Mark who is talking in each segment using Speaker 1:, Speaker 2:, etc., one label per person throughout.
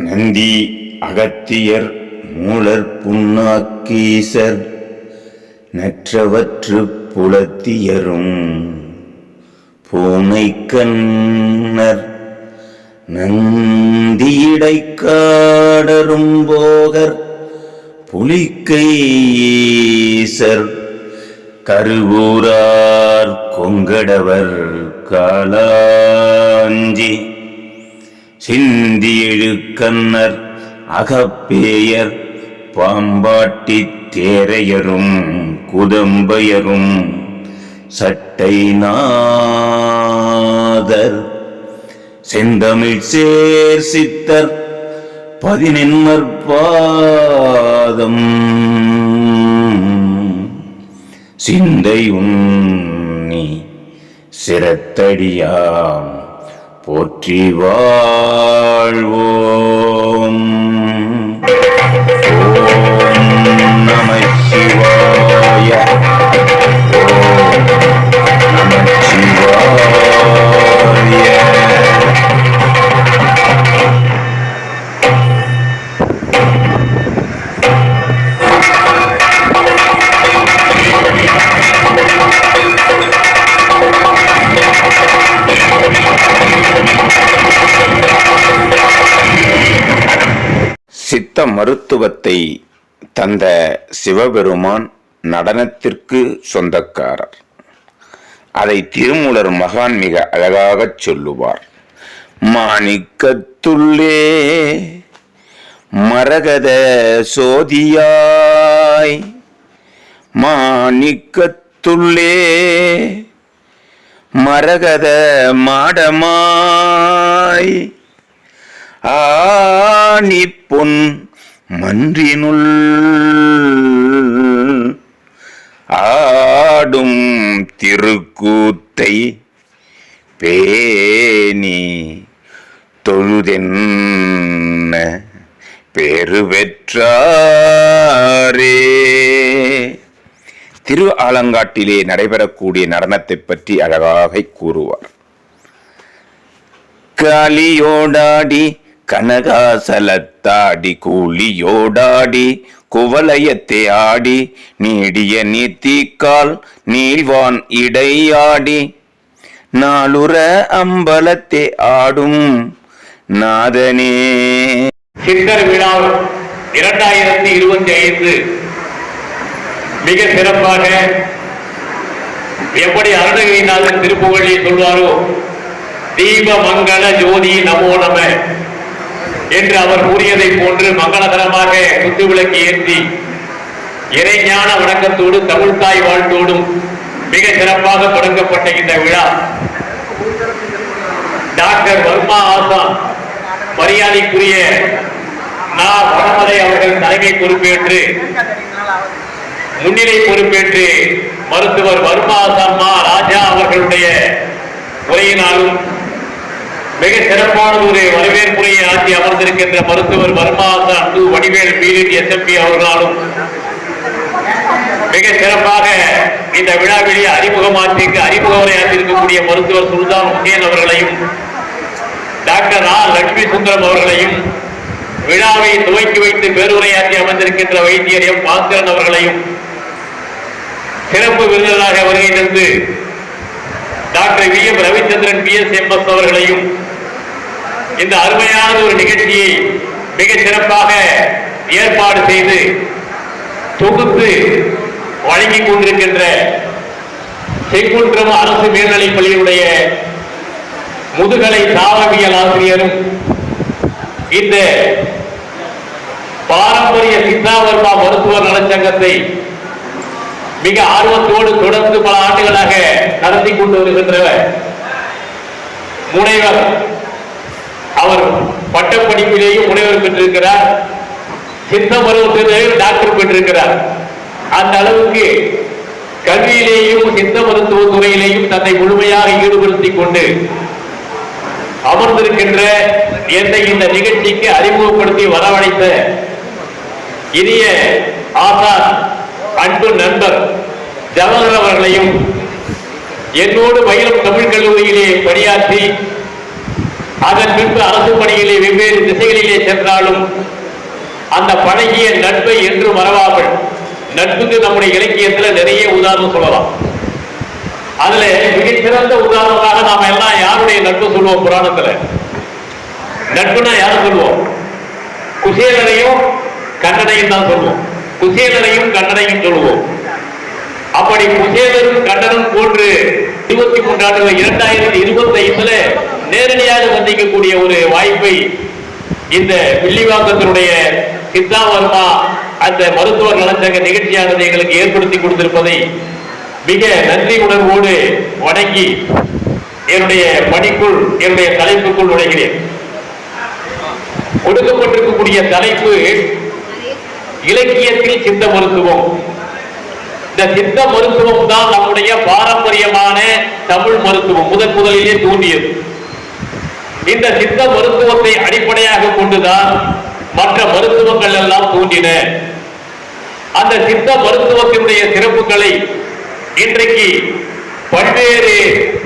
Speaker 1: நந்தி அகத்தியர் மூலர் புண்ணாக்கீசர் நற்றவற்று புலத்தியரும் பூனை கண்ணர் நந்தியிடைக்காடரும் போகர் புலிக்கையீசர் கருவூரார் கொங்கடவர் காலாஞ்சி சிந்தி திருக்கண்ணர் அகப்பேயர் பாம்பாட்டி தேரையரும் குதம்பையரும் சட்டை நாதர் செந்தமிழ் சேர் சித்தர் பதினென்மர் பாதம் சிந்தை சிரத்தடியாம் போற்றி வாழ்வோம். சித்த மருத்துவத்தை தந்த சிவபெருமான் நடனத்திற்கு சொந்தக்காரர். அதை திருமூலர் மகான் மிக அழகாகச் சொல்லுவார். மாணிக்கத்துள்ளே மரகத சோதியாய் மாணிக்கத்துள்ளே மரகத மாடமாய் ஆணி பொன் மன்றினுள் ஆடும் திருக்கூத்தை பேணி தொழுதென்ன பேரு திரு ஆலங்காட்டிலே நடைபெறக்கூடிய நடனத்தைப் பற்றி அழகாக கூறுவார். காலியோடாடி கனகாசலத்தாடி கூலியோடாடி குவலயத்தை ஆடி நீடிய நீத்திக்கால் நீள்வான் இடையாடி. நாளுற அம்பலத்தை ஆடும் நாதனே.
Speaker 2: சித்தர் விழா இரண்டாயிரத்தி இருபத்தி ஐந்து மிக சிறப்பாக எப்படி அருணகிரிநாதன் திருப்புகழை சொல்வாரோ? தீப மங்கள ஜோதி நமோ நம. என்று அவர் கூறியதைப் போன்று மங்களகரமாக குத்து விளக்கு ஏற்றி இறைஞான வணக்கத்தோடு தமிழ்தாய் வாழ்த்தோடும் மிக சிறப்பாக தொடங்கப்பட்ட இந்த விழா. டாக்டர் வர்மா ஆசான் மரியாதைக்குரிய நா. வடமலை அவர்கள் தலைமை பொறுப்பேற்று முன்னிலை பொறுப்பேற்று மருத்துவர் வர்மா சர்மா ராஜா அவர்களுடைய உரையினாலும் மிக சிறப்பான ஒரு வரவேற்புரையை ஆற்றி அமர்ந்திருக்கின்ற மருத்துவர் வர்மா அன்பு வடிவேல் பீரிட் எஸ்எம்பி அவர்களாலும் மிக சிறப்பாக இந்த விழாவிலே அறிமுகமாற்றிக்கு அறிமுக உரையாற்றிருக்கக்கூடிய மருத்துவர் சுல்தான் ஹுசேன் அவர்களையும் டாக்டர் ஆ லட்சுமி சுந்தரம் அவர்களையும் விழாவை துவக்கி வைத்து பேருரையாற்றி அமர்ந்திருக்கின்ற வைத்தியர் எம் பாஸ்கரன் அவர்களையும் சிறப்பு விருந்தினராக வருகை தந்து doctor V M Ravichandran B S M S அவர்களையும் இந்த அருமையான ஒரு நிகழ்ச்சியை மிக சிறப்பாக ஏற்பாடு செய்து தொகுத்து வழங்கிக் கொண்டிருக்கின்ற செங்குன்றம் அரசு மேல்நிலைப் பள்ளியுடைய முதுகலை தாவரவியல் ஆசிரியரும் இந்த பாரம்பரிய சித்தாவர்மா மருத்துவர் நலச்சங்கத்தை மிக ஆர்வத்தோடு தொடர்ந்து பல ஆண்டுகளாக நடத்தி கொண்டு வருகின்றவர் முனைவர் அவர் பட்டப்படிப்பிலேயும் முனைவர் பெற்றிருக்கிறார். சித்த மருத்துவத்திலேயும் டாக்டர் பெற்றிருக்கிறார். அந்த அளவுக்கு கல்வியிலேயும் சித்த மருத்துவ துறையிலேயும் தன்னை முழுமையாக ஈடுபடுத்திக் கொண்டு அமர்ந்திருக்கின்ற என்னை இந்த நிகழ்ச்சிக்கு அறிமுகப்படுத்தி வரவழைத்த இனிய ஆசான் அன்பு நண்பர் ஜவஹர் அவர்களையும் என்னோடு மயிலம் தமிழ் கல்லூரியிலே பணியாற்றி அதன் பின்பு அரசு பணியிலே வெவ்வேறு திசைகளிலே சென்றாலும் அந்த பழகிய நட்பை என்று மறவாமல் நட்புக்கு நம்முடைய இலக்கியத்துல நிறைய உதாரணம் சொல்லலாம். அதுல மிகச்சிறந்த உதாரணமாக நாம எல்லாம் யாருடைய நட்பு சொல்லுவோம் புராணத்துல? நட்புனா யாரு சொல்லுவோம்? குசேலனையும் கண்ணனையும் தான் சொல்லுவோம். குசேலனையும் கண்ணனையும் சொல்லுவோம். அப்படி குசேலரும் கண்ணனும் போன்று இருபத்தி மூன்றாண்டு இரண்டாயிரத்தி இருபத்தி ஐந்துல நேரடியாக சந்திக்கக்கூடிய ஒரு வாய்ப்பை இந்த வில்லிவாக்கத்தினுடைய சித்தாவர்மா அந்த மருத்துவர் நலச்சங்க நிகழ்ச்சியானது எங்களுக்கு ஏற்படுத்தி கொடுத்திருப்பதை மிக நன்றி உணர்வோடு வணங்கி என்னுடைய பணிக்குள் என்னுடைய தலைப்புக்குள் நுழைகிறேன். கொடுக்கப்பட்டிருக்கக்கூடிய தலைப்பு இலக்கியத்தில் சித்த மருத்துவம். இந்த சித்த மருத்துவம் தான் நம்முடைய பாரம்பரியமான தமிழ் மருத்துவம். முதன் முதலிலே தூண்டியது இந்த சித்த மருத்துவத்தை அடிப்படையாக கொண்டுதான் மற்ற மருத்துவங்கள் எல்லாம் தோன்றின அந்த சித்த மருத்துவத்தினுடைய சிறப்புகளை இன்றைக்கு பல்வேறு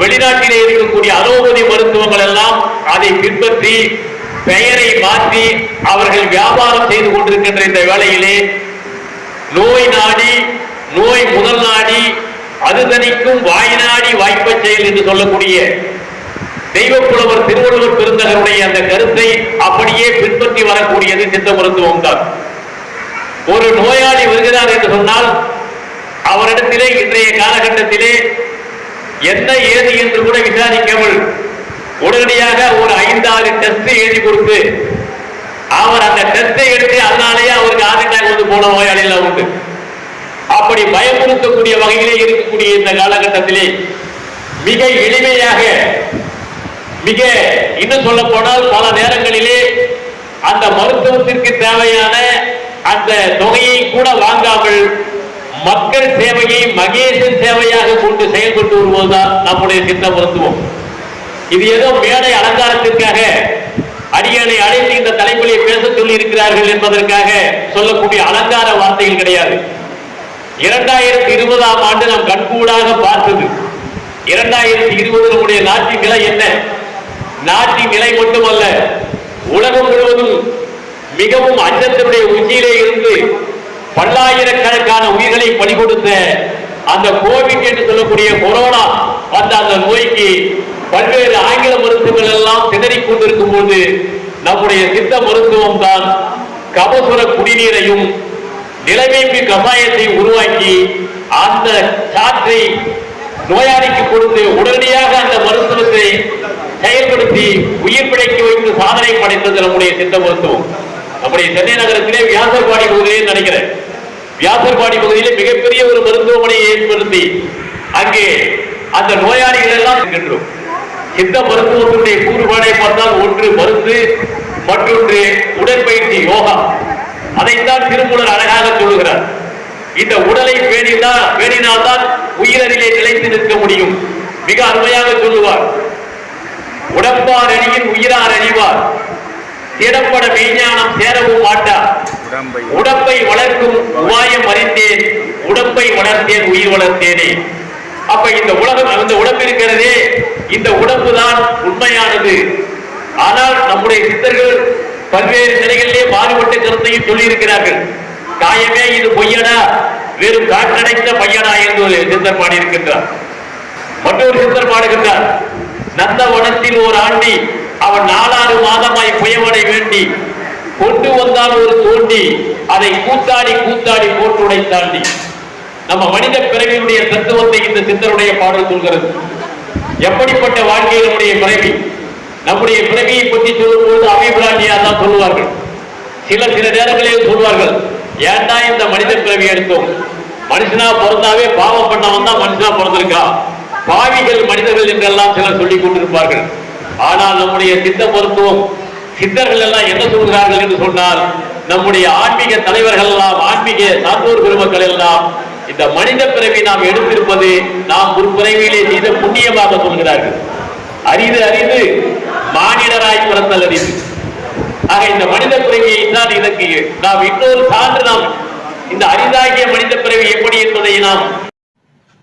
Speaker 2: வெளிநாட்டிலே இருக்கக்கூடிய அலோபதி மருத்துவங்கள் எல்லாம் அதை பின்பற்றி பெயரை மாற்றி அவர்கள் வியாபாரம் செய்து கொண்டிருக்கின்ற இந்த வேளையிலே நோய் நாடி நோய் முதல் நாடி அது தனிக்கும் வாய் நாடி வாய்ப்பச் செயல் என்று சொல்லக்கூடிய தெய்வப்புலவர் திருவள்ளுவர் பெருந்தகருடைய அந்த கருத்தை அப்படியே பின்பற்றி வரக்கூடியது சித்த மருத்துவம் தான் ஒரு நோயாளி வருகிறார் என்று சொன்னால் அவரிடத்திலே இன்றைய காலகட்டத்திலே என்ன ஏது என்று கூட விசாரிக்காமல் உடனடியாக ஒரு ஐந்தாறு டெஸ்ட் எழுதி கொடுத்து அவர் அந்த டெஸ்டை எடுத்து அதனாலேயே அவருக்கு ஹார்ட் அட்டாக் வந்து போன நோயாளிகள் உண்டு. அப்படி பயமுறுத்தக்கூடிய வகையிலே இருக்கக்கூடிய இந்த காலகட்டத்திலே மிக எளிமையாக மிக இன்னும் சொல்ல போனால் பல நேரங்களிலே அந்த மருத்துவத்திற்கு தேவையான அந்த தொகையை கூட வாங்காமல் மக்கள் சேவையை மகேசன் சேவையாக கொண்டு செயல்பட்டு வருவதுதான் நம்முடைய சித்த மருத்துவம். இது ஏதோ மேடை அலங்காரத்திற்காக அடியனை அழைத்து இந்த தலைப்பிலே பேச சொல்லி இருக்கிறார்கள் என்பதற்காக சொல்லக்கூடிய அலங்கார வார்த்தைகள் கிடையாது. இரண்டாயிரத்தி இருபதாம் ஆண்டு நாம் கண்கூடாக பார்த்தது. இரண்டாயிரத்தி இருபது நம்முடைய நாட்டின் நிலை என்ன? நாட்டின் நிலை மட்டுமல்ல உலகம் முழுவதும் மிகவும் அஞ்சத்தினுடைய உச்சியிலே இருந்து பல்லாயிரக்கணக்கான உயிர்களை பலி கொடுத்த அந்த கோவிட் என்று சொல்லக்கூடிய கொரோனா வந்த அந்த நோய்க்கு பல்வேறு ஆங்கில மருத்துவங்கள் எல்லாம் திணறிக் கொண்டிருக்கும் போது நம்முடைய சித்த மருத்துவம் தான் கபசுர குடிநீரையும் நிலைமைக்கு கஷாயத்தை உருவாக்கி அந்த சாற்றை நோயாளிக்கு கொடுத்து உடனடியாக அந்த மருத்துவத்தை செயல்படுத்தி உயிர் பிழைக்க வைத்து சாதனை படைத்தது நம்முடைய சித்த மருத்துவம். நம்முடைய சென்னை நகரத்திலே வியாசர்பாடி பகுதியிலே நினைக்கிறேன் வியாசர்பாடி பகுதியிலே மிகப்பெரிய ஒரு மருத்துவமனையை ஏற்படுத்தி அங்கே அந்த நோயாளிகள் எல்லாம் இருக்கின்றோம். சித்த மருத்துவத்தினுடைய கூறுபாடை பார்த்தால் ஒன்று மருந்து மற்றொன்று உடற்பயிற்சி யோகா. அதைத்தான் திருமூலர் அழகாக சொல்லுகிறார். இந்த உடலை பேணினால் பேணினால்தான் உயிரறிலே நிலைத்து நிற்க முடியும். மிக அருமையாக சொல்லுவார். உடம்பார் அணியின் உயிரார் அணிவார் திடப்பட மெய்ஞானம் சேரவும் மாட்டார்
Speaker 1: உடம்பை
Speaker 2: வளர்க்கும் உபாயம் அறிந்தேன். உடம்பை வளர்த்தேன் உயிர் வளர்த்தேனே. அப்ப இந்த உலகம் இந்த உடம்பு இருக்கிறதே. இந்த உடம்பு தான் உண்மையானது. ஆனால் நம்முடைய சித்தர்கள் பல்வேறு நிலைகளிலே மாறுபட்ட கருத்தையும் சொல்லி இருக்கிறார்கள் காயமே இது பொய்யடா. வெறும் காற்றடைத்த பையனா என்று ஒரு சித்தர் பாடியிருக்கின்றார். மற்றொரு சித்தர் பாடுகின்றார். நந்தவனத்தில் ஒரு ஆண்டி அவன் நாலாறு மாதமாய் புயவடை வேண்டி கொண்டு வந்தான் ஒரு தோண்டி அதை கூத்தாடி கூத்தாடி போட்டுடை தாண்டி நம்ம மனித பிறவியினுடைய தத்துவத்தை இந்த சித்தருடைய பாடல் சொல்கிறது. எப்படிப்பட்ட வாழ்க்கை நம்முடைய பிறவி? நம்முடைய பிறவியை பற்றி சொல்லும்போது அபிபிராட்டியா தான் சொல்லுவார்கள். சில சில நேரங்களில் சொல்வார்கள் ஏன்டா இந்த மனித பிறவி எடுத்தோம்? மனுஷனா பிறந்தாவே பாவம் பண்ணவன் தான் மனுஷனா பிறந்திருக்கா பாவிகள் மனிதர்கள் என்றெல்லாம் சிலர் சொல்லிக் கொண்டிருப்பார்கள். ஆனால் நம்முடைய சித்த மருத்துவம் சித்தர்கள் எல்லாம் என்ன சொல்கிறார்கள் என்று சொன்னால் நம்முடைய ஆன்மீக தலைவர்கள் எல்லாம் ஆன்மீக சான்றோர் பெருமக்கள் எல்லாம் இந்த மனித பிறவி நாம் எடுத்திருப்பது நாம் ஒரு செய்த புண்ணியமாக சொல்கிறார்கள். அரிது அரிது மானிடராய் பிறந்தல் அரிது. ஆக இந்த மனித பிறவியை தான் இதற்கு நாம் இன்னொரு சான்று நாம் இந்த அரிதாகிய மனித பிறவி எப்படி என்பதை நாம்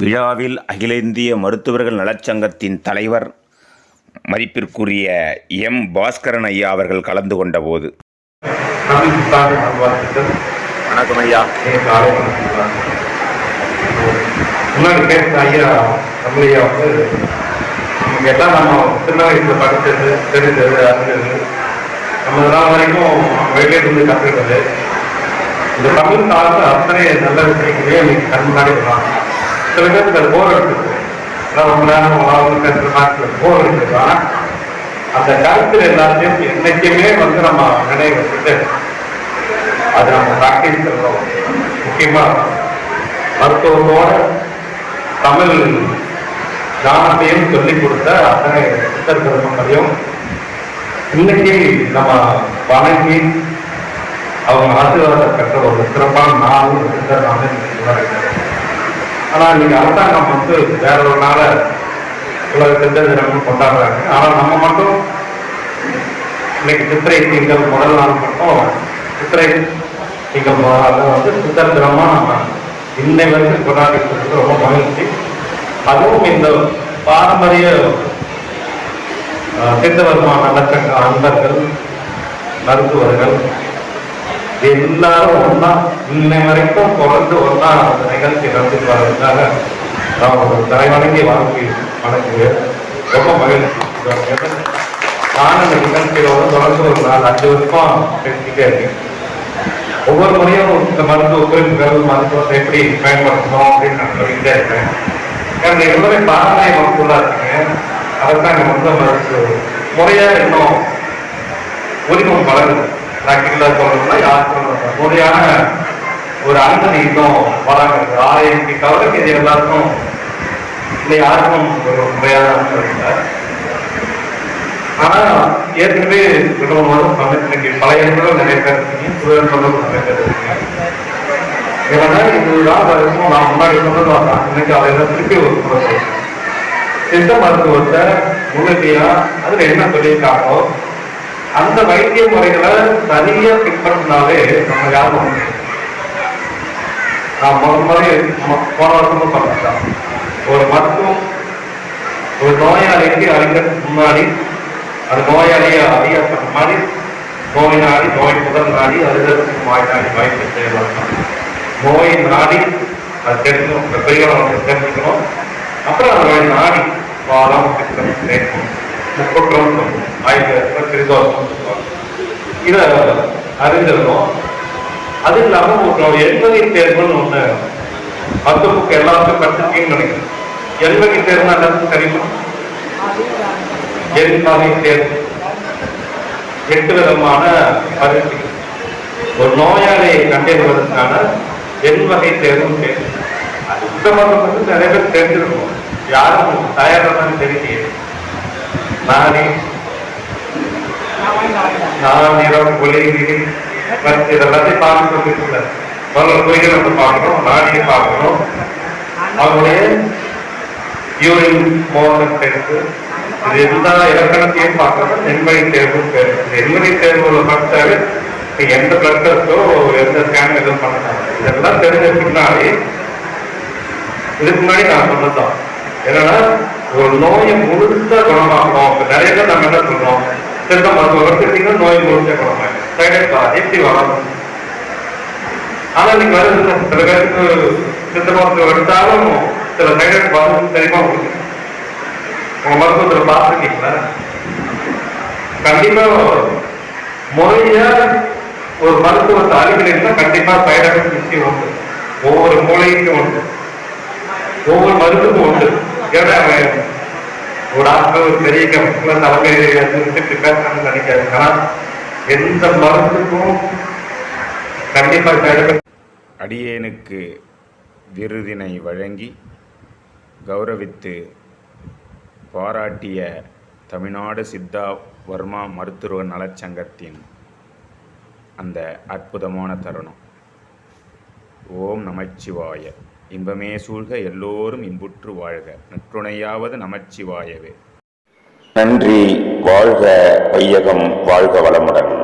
Speaker 1: விழாவில் அகில இந்திய மருத்துவர்கள் நலச்சங்கத்தின் தலைவர் மதிப்பிற்குரிய எம் பாஸ்கரன் ஐயா அவர்கள் கலந்து
Speaker 3: கொண்ட போது.
Speaker 1: வணக்கம் ஐயா
Speaker 3: என் காலை வணக்கம். முன்னாடி பேசின ஐயா தமிழையா வந்து நமக்கு எல்லாம் நம்ம சின்ன வயசுல படித்தது தெரிஞ்சது அறிஞ்சது. நம்ம இதெல்லாம் வரைக்கும் வெளியே இருந்து கற்றுக்கிட்டது இந்த தமிழ் காலத்தில் அத்தனை நல்ல விஷயங்களையும் இன்னைக்கு கண் சில பேருக்கு அது போர் எடுத்துருக்கு ரொம்ப நேரம் வாழ்ந்து பேசுற மாதிரி போர் எடுத்துருக்காங்க அந்த கருத்தில் எல்லாத்தையும் என்னைக்குமே வந்து நம்ம நினைவு வச்சுட்டு அது நம்ம ப்ராக்டிஸ் பண்ணுறோம். முக்கியமா மருத்துவத்தோட தமிழ் ஞானத்தையும் சொல்லிக் கொடுத்த அத்தனை சித்தர் பெருமக்களையும் இன்னைக்கு நம்ம வணங்கி அவங்க ஆசீர்வாதம் பெற்ற ஒரு சிறப்பான நாள் ஒரு சித்தர் ஆனால் ஆனா இன்னைக்கு அரசாங்கம் வந்து வேற ஒரு நாள உலக கொண்டாடுறாங்க. ஆனா நம்ம மட்டும் இன்னைக்கு சித்திரை திங்கள் முதல் நாள் மட்டும் சித்திரை திங்கள் முதல் நாள் வந்து சித்தர் தினமா நம்ம இன்னை வரைக்கும் கொண்டாடிட்டு ரொம்ப மகிழ்ச்சி. அதுவும் இந்த பாரம்பரிய சித்தவர்மான நலச்சங்க அன்பர்கள் மருத்துவர்கள் எல்லாரும் ஒன்னா இன்னை வரைக்கும் தொடர்ந்து ஒன்னா அந்த நிகழ்ச்சி நடத்தி வர்றதுக்காக நான் ஒரு தலைவணங்கி வாழ்க்கை வணங்குவேன் ரொம்ப மகிழ்ச்சி. நான் அந்த நிகழ்ச்சி. நிகழ்ச்சியில வந்து தொடர்ந்து ஒரு நாலு அஞ்சு வருஷம் பேசிக்கிட்டே இருக்கேன். ஒவ்வொரு முறையும் இந்த மருத்துவ குறிப்புகள் மருத்துவத்தை எப்படி பயன்படுத்தணும் அப்படின்னு நான் சொல்லிக்கிட்டே இருக்கேன். ஏன்னா எல்லாமே பாரம்பரிய மருத்துவா இருக்கீங்க. அரசாங்கம் மருத்துவ மருத்துவ முறையா இன்னும் உரிமம் வளருது. ப்ராக்டிக்கலாக சொல்லணும்னா யாருக்கும் முறையான ஒரு அனுமதி இன்னும் வராங்க ஆலயத்தை தவிர இது எல்லாருக்கும் இல்லை யாருக்கும் ஒரு முறையான அனுமதி இல்லை ஆனா ஏற்கனவே ரெண்டு இன்னைக்கு பழைய இடங்களும் நிறைய பேர் இருக்கீங்க. புது இடங்களும் நிறைய பேர் இருக்கீங்க. ஏன்னா இதுதான் வரைக்கும் நான் முன்னாடி சொன்னது வரலாம் இன்னைக்கு அதை எல்லாம் திருப்பி ஒரு சொல்றேன். சித்த மருத்துவத்தை முழுமையா அதுல என்ன சொல்லியிருக்காங்களோ அந்த வைத்திய முறைகளை சரியா பின்பற்றினாலே நம்ம யாரும் நான் முதல் முறை போன வருஷமும் சொன்னேன் ஒரு மருத்துவம் ஒரு நோயாளிக்கு அறிஞருக்கு முன்னாடி அது நோயாளியை அறியறதுக்கு மாதிரி நோய் நாடி நோய் முதல் நாடி அறிதலுக்கு நோய் நாடி வாய்ப்பு செய்யலாம் நோய் நாடி அது தெரிஞ்சுக்கணும் இந்த பெரியவங்க தெரிஞ்சுக்கணும். அப்புறம் அந்த நாடி வாரம் பித்தம் தேக்கம் முப்பற்றம் ஆயுத திரிதோஷம் சொல்லுவாங்க. இதை அறிஞ்சிருக்கோம். அது இல்லாமல் ஒரு எண்பதை தேர்வுன்னு ஒன்று மத்த புக் எல்லாருக்கும் கற்றுக்கீங்கன்னு நினைக்கிறேன். எண்பதை தேர்வுனா எல்லாருக்கும் தெரியுமா? எண்பதை தேர்வு. எட்டு விதமான பரிசு. ஒரு நோயாளியை கண்டறிவதற்கான எண் வகை தேர்வு தேர்வு அது சுத்தமாக வந்து நிறைய பேர் தெரிஞ்சிருக்கும். யாரும் தயாராக தெரியல நானே நான் நிறம் ஒளி விதி மற்ற இதெல்லாத்தையும் பார்த்து சொல்லிட்டு முதல்ல பொய்களை வந்து பார்க்கணும் நாடியை பார்க்கணும். அவங்களுடைய யூரின் மோதல் டெஸ்ட் இது எல்லா இலக்கணத்தையும் பார்க்கணும். எண்மணி தேர்வு பேர் எண்மணி தேர்வுல பார்த்தாலே இப்ப எந்த பிளட் டெஸ்ட்டோ எந்த ஸ்கேன் எதுவும் பண்ணாங்க இதெல்லாம் தெரிஞ்ச பின்னாடி இதுக்கு முன்னாடி நான் சொன்னதுதான். என்னன்னா ஒரு நோயை முழுசா குணமாக்கணும். இப்ப நிறைய பேர் நம்ம என்ன சொல்றோம்? சித்த மருத்துவம் எடுத்துக்கிட்டீங்கன்னா நோய் முழுசா குணமாக்கும் சைலண்ட் எப்படி ஆனா நீங்க வருது சில பேருக்கு சித்த மருத்துவம் எடுத்தாலும் சில சைலண்ட் வரும் தெரியுமா உங்களுக்கு? உங்க மருத்துவத்துல பார்த்துருக்கீங்களா? கண்டிப்பா முறையா ஒரு மருத்துவத்தை அணுகினீங்கன்னா கண்டிப்பா சைட் எஃபெக்ட் நிச்சயம் உண்டு. ஒவ்வொரு மூளைக்கும் உண்டு. ஒவ்வொரு மருந்துக்கும் உண்டு. ஏன்னா அவன் ஒரு டாக்டர் ஒரு பெரிய கம்பெனில தலைமை பேசணும்னு நினைக்காது எந்த மருந்துக்கும் கண்டிப்பா
Speaker 1: அடியேனுக்கு விருதினை வழங்கி கௌரவித்து பாராட்டிய தமிழ்நாடு சித்தா வர்மா மருத்துவ நலச்சங்கத்தின் அந்த அற்புதமான தருணம். ஓம் நமச்சிவாய. இன்பமே சூழ்க எல்லோரும் இன்புற்று வாழ்க. நற்றுணையாவது நமச்சிவாயவே.
Speaker 4: நன்றி வாழ்க வையகம் வாழ்க வளமுடன்.